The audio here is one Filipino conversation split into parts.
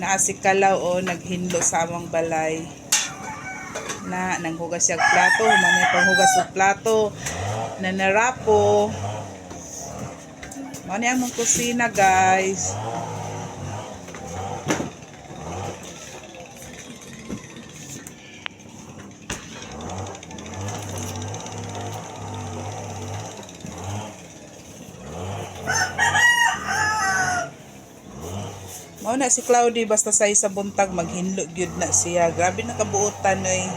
naa si Kalaw o naghinlo sa among balay. Na nanghugas siya plato human panghugas og plato na narapo Mao ni among kusina guys Mao na si Cloudy basta sa isa buntag maghinlo gyud na siya. Grabe na kabuutan oy.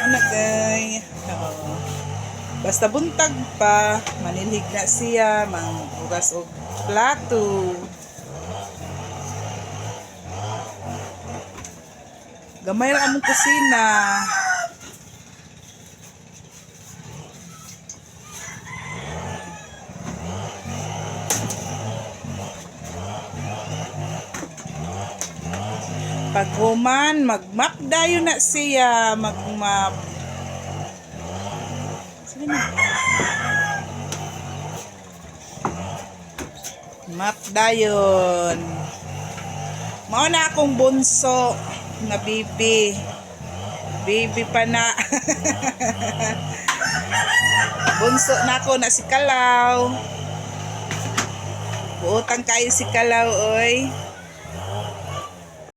Ano kay? Oo. Basta buntag pa, manilig na siya, manghugas og plato. Gamay ra among kusina. Pag human, mag-map dayon na siya, mag-map. Sige na. Mao na akong bunso na bibi. Baby pa na. bunso na ako na si Kalaw. Buotang kayo si Kalaw, oy.